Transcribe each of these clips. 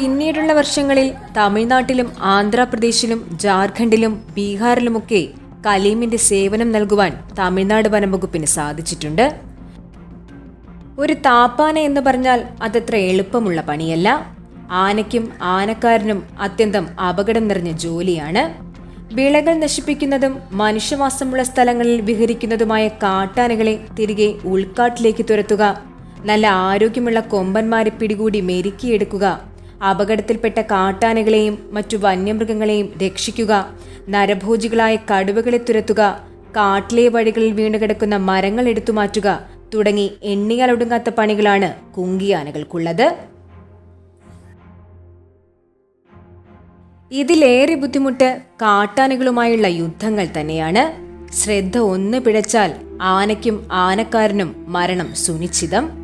പിന്നീടുള്ള വർഷങ്ങളിൽ തമിഴ്നാട്ടിലും ആന്ധ്രാപ്രദേശിലും ജാർഖണ്ഡിലും ബീഹാറിലുമൊക്കെ കലീമിന്റെ സേവനം നൽകുവാൻ തമിഴ്നാട് വനംവകുപ്പിന് സാധിച്ചിട്ടുണ്ട്. ഒരു താപ്പാന എന്ന് പറഞ്ഞാൽ അതത്ര എളുപ്പമുള്ള പണിയല്ല. ആനയ്ക്കും ആനക്കാരനും അത്യന്തം അപകടം നിറഞ്ഞ ജോലിയാണ്. വിളകൾ നശിപ്പിക്കുന്നതും മനുഷ്യവാസമുള്ള സ്ഥലങ്ങളിൽ വിഹരിക്കുന്നതുമായ കാട്ടാനകളെ തിരികെ ഉൾക്കാട്ടിലേക്ക് തുരത്തുക നല്ല ആരോഗ്യമുള്ള കൊമ്പന്മാരെ പിടികൂടി മെരുക്കിയെടുക്കുക അപകടത്തിൽപ്പെട്ട കാട്ടാനകളെയും മറ്റു വന്യമൃഗങ്ങളെയും രക്ഷിക്കുക. നരഭോജികളായ കടുവകളെ തുരത്തുക. കാട്ടിലെ വഴികളിൽ വീണുകിടക്കുന്ന മരങ്ങൾ എടുത്തു മാറ്റുക തുടങ്ങി എണ്ണിയാലൊടുങ്ങാത്ത പണികളാണ് കുങ്കിയാനകൾക്കുള്ളത്. ഇതിലേറെ ബുദ്ധിമുട്ട് കാട്ടാനകളുമായുള്ള യുദ്ധങ്ങൾ തന്നെയാണ്. ശ്രദ്ധ ഒന്ന് പിഴച്ചാൽ ആനയ്ക്കും ആനക്കാരനും മരണം സുനിശ്ചിതം.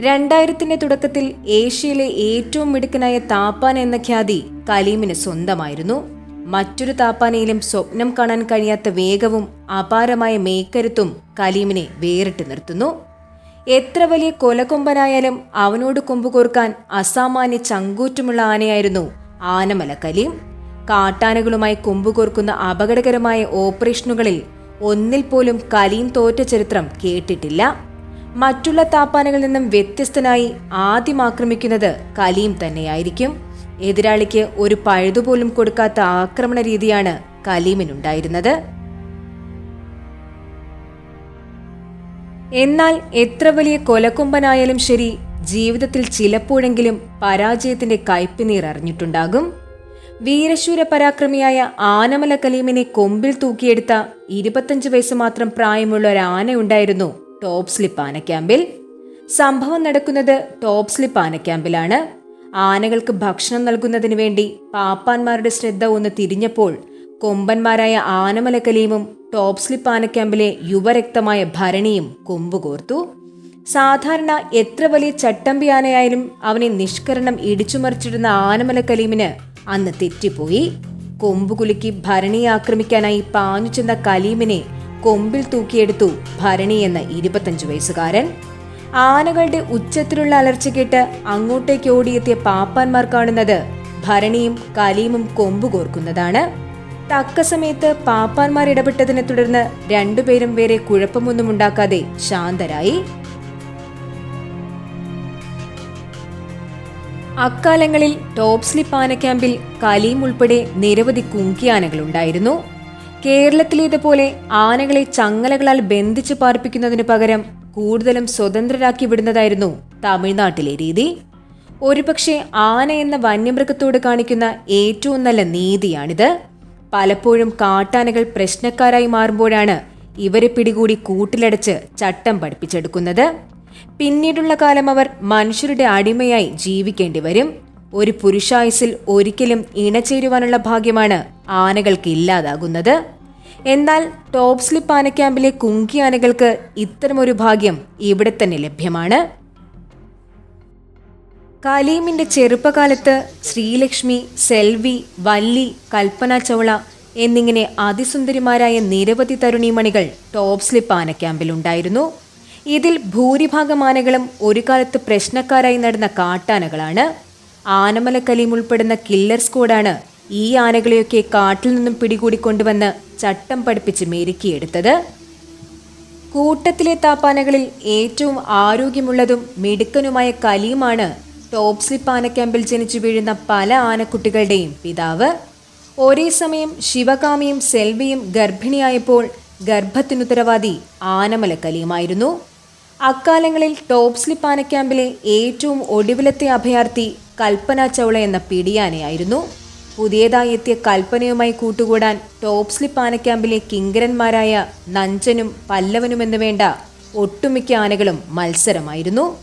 രണ്ടായിരത്തിന്റെ തുടക്കത്തിൽ ഏഷ്യയിലെ ഏറ്റവും മിടുക്കനായ താപ്പാൻ എന്ന ഖ്യാതി കലീമിന് സ്വന്തമായിരുന്നു. മറ്റൊരു താപ്പാനയിലും സ്വപ്നം കാണാൻ കഴിയാത്ത വേഗവും അപാരമായ മേക്കരുത്തും കലീമിനെ വേറിട്ട് നിർത്തുന്നു. എത്ര വലിയ കൊലകൊമ്പനായാലും അവനോട് കൊമ്പുകോർക്കാൻ അസാമാന്യ ചങ്കൂറ്റമുള്ള ആനയായിരുന്നു ആനമല കലീം. കാട്ടാനകളുമായി കൊമ്പുകോർക്കുന്ന അപകടകരമായ ഓപ്പറേഷനുകളിൽ ഒന്നിൽ പോലും കലീം തോറ്റ ചരിത്രം കേട്ടിട്ടില്ല. മറ്റുള്ള താപ്പാനകളിൽ നിന്നും വ്യത്യസ്തനായി ആദ്യം ആക്രമിക്കുന്നത് കലീം തന്നെയായിരിക്കും. എതിരാളിക്ക് ഒരു പഴുതുപോലും കൊടുക്കാത്ത ആക്രമണ രീതിയാണ് കലീമിനുണ്ടായിരുന്നത്. എന്നാൽ എത്ര വലിയ കൊലക്കൊമ്പനായാലും ശരി ജീവിതത്തിൽ ചിലപ്പോഴെങ്കിലും പരാജയത്തിന്റെ കയ്പിനീർ അറിഞ്ഞിട്ടുണ്ടാകും. വീരശൂര പരാക്രമിയായ ആനമല കലീമിനെ കൊമ്പിൽ തൂക്കിയെടുത്ത ഇരുപത്തഞ്ച് വയസ്സ് മാത്രം പ്രായമുള്ള ഒരു ആന ഉണ്ടായിരുന്നു ടോപ്പ് സ്ലിപ്പ് ആന ക്യാമ്പിൽ സംഭവം നടക്കുന്നത് ടോപ്പ് സ്ലിപ്പ് ആന ക്യാമ്പിലാണ് ആനകൾക്ക് ഭക്ഷണം നൽകുന്നതിന് വേണ്ടി പാപ്പാന്മാരുടെ ശ്രദ്ധ ഒന്ന് തിരിഞ്ഞപ്പോൾ കൊമ്പന്മാരായ ആനമലക്കലിയും ടോപ്പ് സ്ലിപ്പ് ആനക്യാമ്പിലെ യുവരക്തമായ ഭരണിയും കൊമ്പുകോർത്തു. സാധാരണ എത്ര വലിയ ചട്ടമ്പി ആനയായാലും അവനെ നിഷ്കരണം ഇടിച്ചുമറിച്ചിരുന്ന ആനമല കലീമിന് അന്ന് തെറ്റിപ്പോയി. കൊമ്പുകുലുക്കി ഭരണിയെ ആക്രമിക്കാനായി പാഞ്ഞു ചെന്ന കലീമിനെ കൊമ്പിൽ തൂക്കിയെടുത്തു ഭരണി എന്ന ഇരുപത്തഞ്ചു വയസ്സുകാരൻ. ആനകളുടെ ഉച്ചത്തിലുള്ള അലർച്ച കേട്ട് അങ്ങോട്ടേക്ക് ഓടിയെത്തിയ പാപ്പാന്മാർ കാണുന്നത് ഭരണിയും കലീമും കൊമ്പുകോർക്കുന്നതാണ് തക്ക സമയത്ത് പാപ്പാന്മാർ ഇടപെട്ടതിനെ തുടർന്ന് രണ്ടുപേരും വേറെ കുഴപ്പമൊന്നും ഉണ്ടാക്കാതെ ശാന്തരായി. അക്കാലങ്ങളിൽ ടോപ് സ്ലിപ്പ് ആന ക്യാമ്പിൽ കലീം ഉൾപ്പെടെ നിരവധി കുങ്കിയാനകളുണ്ടായിരുന്നു കേരളത്തിലേതുപോലെ ആനകളെ ചങ്ങലകളാൽ ബന്ധിച്ചു പാർപ്പിക്കുന്നതിനു പകരം കൂടുതലും സ്വതന്ത്രരാക്കി വിടുന്നതായിരുന്നു തമിഴ്നാട്ടിലെ രീതി. ഒരുപക്ഷെ ആന എന്ന വന്യമൃഗത്തോട് കാണിക്കുന്ന ഏറ്റവും നല്ല നീതിയാണിത്. പലപ്പോഴും കാട്ടാനകൾ പ്രശ്നക്കാരായി മാറുമ്പോഴാണ് ഇവരെ പിടികൂടി കൂട്ടിലടച്ച് ചട്ടം പഠിപ്പിച്ചെടുക്കുന്നത്. പിന്നീടുള്ള കാലം അവർ മനുഷ്യരുടെ അടിമയായി ജീവിക്കേണ്ടി വരും. ഒരു പുരുഷായുസിൽ ഒരിക്കലും ഇണചേരുവാനുള്ള ഭാഗ്യമാണ് ആനകൾക്ക് ഇല്ലാതാകുന്നത്. എന്നാൽ ടോപ് സ്ലിപ്പ് ആന ക്യാമ്പിലെ കുങ്കി ആനകൾക്ക് ഇത്തരമൊരു ഭാഗ്യം ഇവിടെ തന്നെ ലഭ്യമാണ്. കലീമിന്റെ ചെറുപ്പകാലത്ത് ശ്രീലക്ഷ്മി സെൽവി വല്ലി കൽപ്പന ചൗള എന്നിങ്ങനെ അതിസുന്ദരിമാരായ നിരവധി തരുണിമണികൾ ടോപ് സ്ലിപ്പ് ആന ക്യാമ്പിലുണ്ടായിരുന്നു ഇതിൽ ഭൂരിഭാഗം ആനകളും ഒരു കാലത്ത് പ്രശ്നക്കാരായി നടന്ന കാട്ടാനകളാണ്. ആനമല കലീം ഉൾപ്പെടുന്ന കില്ലർ സ്ക്വാഡാണ് ഈ ആനകളെയൊക്കെ കാട്ടിൽ നിന്നും പിടികൂടി കൊണ്ടുവന്ന് ചട്ടം പഠിപ്പിച്ച് മെരുക്കിയെടുത്തത്. കൂട്ടത്തിലെ താപ്പാനകളിൽ ഏറ്റവും ആരോഗ്യമുള്ളതും മിടുക്കനുമായ കലിയുമാണ് ടോപ്സി ആന ക്യാമ്പിൽ ജനിച്ചു വീഴുന്ന പല ആനക്കുട്ടികളുടെയും പിതാവ്. ഒരേ സമയം ശിവകാമിയും സെൽവിയും ഗർഭിണിയായപ്പോൾ ഗർഭത്തിനുത്തരവാദി ആനമല കലിയുമായിരുന്നു. അക്കാലങ്ങളിൽ ടോപ്സ്ലി സ്ലിപ്പ് ആന ക്യാമ്പിലെ ഏറ്റവും ഒടുവിലത്തെ അഭയാർത്ഥി കൽപ്പന ചൗള എന്ന പിടിയാനയായിരുന്നു. പുതിയതായി എത്തിയ കൽപ്പനയുമായി കൂട്ടുകൂടാൻ ടോപ്പ് സ്ലിപ്പ് ആനക്യാമ്പിലെ കിങ്കരന്മാരായ നഞ്ചനും പല്ലവനും എന്ന് വേണ്ട ഒട്ടുമിക്ക ആനകളും മത്സരമായിരുന്നു.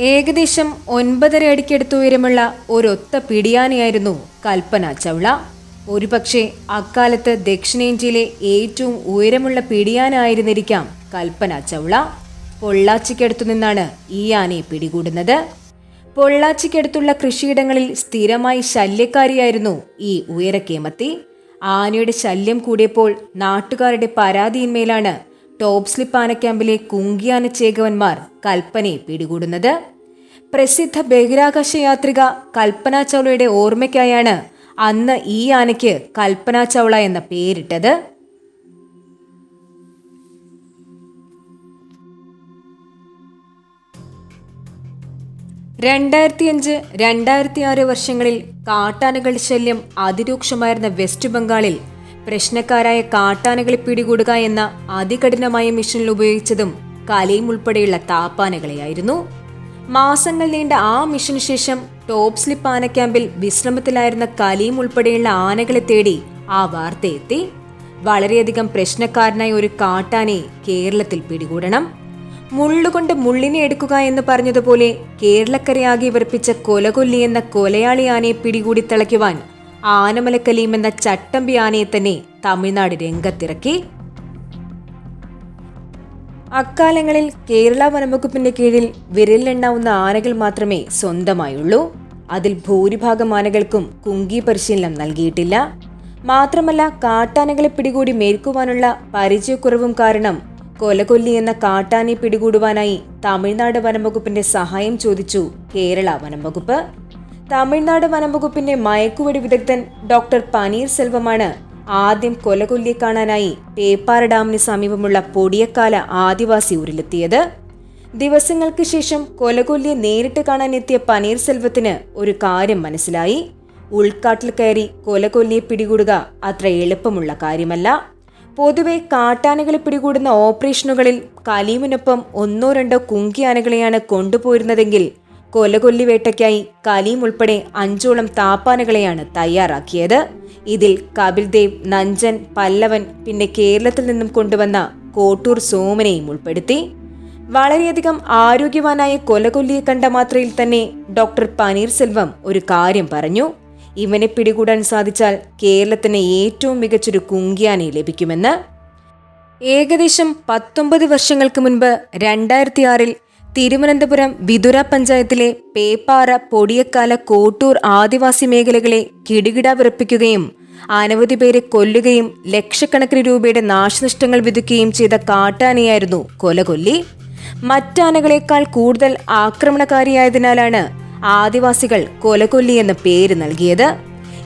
ഏകദേശം ഒൻപതര അടിക്കടുത്ത് ഉയരമുള്ള ഒരൊത്ത പിടിയാനയായിരുന്നു കൽപ്പന ചൗള. ഒരുപക്ഷെ അക്കാലത്ത് ദക്ഷിണേന്ത്യയിലെ ഏറ്റവും ഉയരമുള്ള പിടിയാനായിരുന്നിരിക്കാം കൽപ്പന ചൗള. പൊള്ളാച്ചിക്കടുത്തു നിന്നാണ് ഈ ആനയെ പിടികൂടുന്നത്. പൊള്ളാച്ചിക്കടുത്തുള്ള കൃഷിയിടങ്ങളിൽ സ്ഥിരമായി ശല്യക്കാരിയായിരുന്നു ഈ ഉയരക്കേമത്തി ആനയുടെ ശല്യം കൂടിയപ്പോൾ നാട്ടുകാരുടെ പരാതിയിന്മേലാണ് ടോപ് സ്ലിപ്പ് ആനക്യാമ്പിലെ കുങ്കിയാന ചേകവന്മാർ കൽപ്പനയെ പിടികൂടുന്നത്. പ്രസിദ്ധ ബഹിരാകാശ യാത്രിക കൽപ്പന ചൗളയുടെ ഓർമ്മയ്ക്കായാണ് അന്ന് ഈ ആനയ്ക്ക് കൽപ്പന ചൗള എന്ന പേരിട്ടത്. രണ്ടായിരത്തി അഞ്ച് രണ്ടായിരത്തി ആറ് വർഷങ്ങളിൽ കാട്ടാനകൾ ശല്യം അതിരൂക്ഷമായിരുന്ന വെസ്റ്റ് ബംഗാളിൽ പ്രശ്നക്കാരായ കാട്ടാനകളെ പിടികൂടുക എന്ന അതികഠിനമായ മിഷനിൽ ഉപയോഗിച്ചതും കലയും ഉൾപ്പെടെയുള്ള താപ്പാനകളെയായിരുന്നു. മാസങ്ങൾ നീണ്ട ആ മിഷന് ശേഷം ടോപ്പ് സ്ലിപ്പ് ആന ക്യാമ്പിൽ വിശ്രമത്തിലായിരുന്ന കലയും ഉൾപ്പെടെയുള്ള ആനകളെ തേടി ആ വാർത്തയെത്തി. വളരെയധികം പ്രശ്നക്കാരനായ ഒരു കാട്ടാനെ കേരളത്തിൽ പിടികൂടണം. മുള്ളുകൊണ്ട് മുള്ളിനെ എടുക്കുക എന്ന് പറഞ്ഞതുപോലെ കേരളക്കരയാകെ വിറപ്പിച്ച കൊലകൊല്ലി എന്ന കൊലയാളി ആനയെ പിടികൂടി തിളയ്ക്കുവാൻ ആനമലക്കലീം എന്ന ചട്ടമ്പി ആനയെ തന്നെ തമിഴ്നാട് രംഗത്തിറക്കി. അക്കാലങ്ങളിൽ കേരള വനംവകുപ്പിന്റെ കീഴിൽ വിരലിലെണ്ണാവുന്ന ആനകൾ മാത്രമേ സ്വന്തമായുള്ളൂ. അതിൽ ഭൂരിഭാഗം ആനകൾക്കും കുങ്കി പരിശീലനം നൽകിയിട്ടില്ല. മാത്രമല്ല കാട്ടാനകളെ പിടികൂടി മേൽക്കുവാനുള്ള പരിചയക്കുറവും കാരണം കൊലകൊല്ലി എന്ന കാട്ടാനെ പിടികൂടുവാനായി തമിഴ്നാട് വനംവകുപ്പിന്റെ സഹായം ചോദിച്ചു കേരള വനംവകുപ്പ്. തമിഴ്നാട് വനംവകുപ്പിന്റെ മയക്കുവെടി വിദഗ്ധൻ ഡോക്ടർ പനീർ സെൽവമാണ് ആദ്യം കൊലകൊല്ലിയെ കാണാനായി പേപ്പാറ ഡാമിന് സമീപമുള്ള പൊടിയക്കാല ആദിവാസി ഊരിലെത്തിയത്. ദിവസങ്ങൾക്ക് ശേഷം കൊലകൊല്ലിയെ നേരിട്ട് കാണാനെത്തിയ പനീർ സെൽവത്തിന് ഒരു കാര്യം മനസ്സിലായി. ഉൾക്കാട്ടിൽ കയറി കൊലകൊല്ലിയെ പിടികൂടുക അത്ര എളുപ്പമുള്ള കാര്യമല്ല. പൊതുവെ കാട്ടാനകളെ പിടികൂടുന്ന ഓപ്പറേഷനുകളിൽ കലീമിനൊപ്പം ഒന്നോ രണ്ടോ കുങ്കിയാനകളെയാണ് കൊണ്ടുപോയിരുന്നതെങ്കിൽ കൊലകൊല്ലി വേട്ടയ്ക്കായി കലീം ഉൾപ്പെടെ അഞ്ചോളം താപ്പാനകളെയാണ് തയ്യാറാക്കിയത്. ഇതിൽ കപിൽദേവ് നഞ്ചൻ പല്ലവൻ പിന്നെ കേരളത്തിൽ നിന്നും കൊണ്ടുവന്ന കോട്ടൂർ സോമനെയും ഉൾപ്പെടുത്തി. വളരെയധികം ആരോഗ്യവാനായ കൊലകൊല്ലിയെ കണ്ട മാത്രയിൽ തന്നെ ഡോക്ടർ പനീർസെൽവം ഒരു കാര്യം പറഞ്ഞു. ഇവനെ പിടികൂടാൻ സാധിച്ചാൽ കേരളത്തിന് ഏറ്റവും മികച്ചൊരു കുങ്കിയാനെ ലഭിക്കുമെന്ന്. ഏകദേശം പത്തൊമ്പത് വർഷങ്ങൾക്ക് മുൻപ് രണ്ടായിരത്തി ആറിൽ തിരുവനന്തപുരം വിതുര പഞ്ചായത്തിലെ പേപ്പാറ പൊടിയക്കാല കോട്ടൂർ ആദിവാസി മേഖലകളെ കിടുകിട വിറപ്പിക്കുകയും അനവധി പേരെ കൊല്ലുകയും ലക്ഷക്കണക്കിന് രൂപയുടെ നാശനഷ്ടങ്ങൾ വിധിക്കുകയും ചെയ്ത കാട്ടാനയായിരുന്നു കൊലകൊല്ലി. മറ്റാനകളെക്കാൾ കൂടുതൽ ആക്രമണകാരിയായതിനാലാണ് ആദിവാസികൾ കൊലകൊല്ലി എന്ന പേര് നൽകിയത്.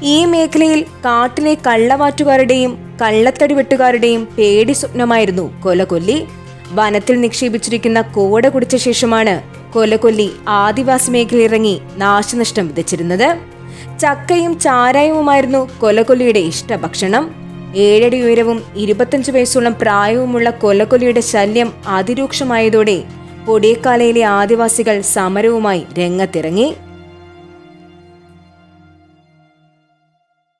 ഈ മേഖലയിൽ കാട്ടിലെ കള്ളവാറ്റുകാരുടെയും കള്ളത്തടി വെട്ടുകാരുടെയും പേടി സ്വപ്നമായിരുന്നു കൊലകൊല്ലി. വനത്തിൽ നിക്ഷേപിച്ചിരിക്കുന്ന കോട കുടിച്ച ശേഷമാണ് കൊലകൊല്ലി ആദിവാസി മേഖലയിറങ്ങി നാശനഷ്ടം വിതച്ചിരുന്നത്. ചക്കയും ചാരായവുമായിരുന്നു കൊലകൊല്ലിയുടെ ഇഷ്ടഭക്ഷണം. ഏഴടി ഉയരവും ഇരുപത്തഞ്ച് വയസ്സോളം പ്രായവുമുള്ള കൊലകൊല്ലിയുടെ ശല്യം അതിരൂക്ഷമായതോടെ പൊടിയക്കാലയിലെ ആദിവാസികൾ സമരവുമായി രംഗത്തിറങ്ങി.